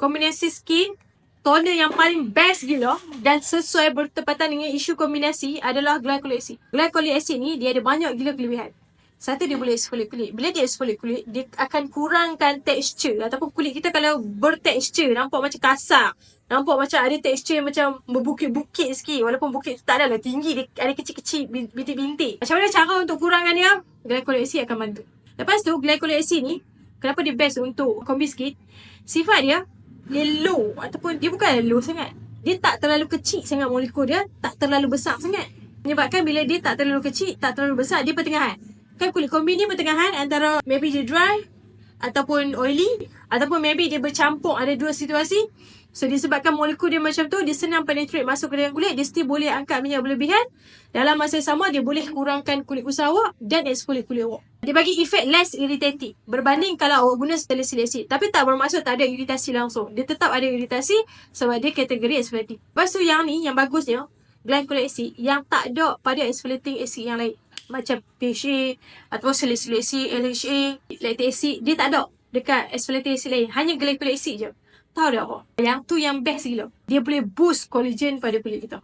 kombinasi skin toner yang paling best gila dan sesuai bertepatan dengan isu kombinasi adalah glycolic acid. Glycolic acid ni dia ada banyak gila kelebihan. Satu dia boleh exfoliate kulit. Bila dia exfoliate kulit, dia akan kurangkan tekstur ataupun kulit kita kalau bertekstur nampak macam kasar. Nampak macam ada tekstur yang macam berbukit-bukit sikit. Walaupun bukit tu tak adalah tinggi, dia ada kecil-kecil bintik-bintik. Macam mana cara untuk kurangkan dia? Glycolic acid akan bantu. Lepas tu, glycolic acid ni, kenapa dia best untuk kombi skin? Sifat dia, dia low ataupun dia bukan low sangat. Dia tak terlalu kecil sangat molekul dia, tak terlalu besar sangat. Menyebabkan bila dia tak terlalu kecil, tak terlalu besar, dia pertengahan. Kan kulit kombi ni pertengahan antara maybe dia dry ataupun oily ataupun maybe dia bercampur ada dua situasi. So disebabkan molekul dia macam tu, dia senang penetrate masuk ke dalam kulit, dia still boleh angkat minyak berlebihan. Dalam masa yang sama, dia boleh kurangkan kulit kusam awak dan exfoliate kulit awak. Dia bagi efek less irritating berbanding kalau awak guna salicylic acid. Tapi tak bermaksud tak ada iritasi langsung. Dia tetap ada iritasi sebab dia kategori exfoliating. Lepas tu yang ni, yang bagusnya, glycolic acid yang tak ada pada exfoliating acid yang lain. Macam PHA ataupun salicylic acid, LHA, lactic acid, dia tak ada dekat exfoliating acid lain. Hanya glycolic acid je. Tahu tak apa? Yang tu yang best gila. Dia boleh boost collagen pada kulit kita.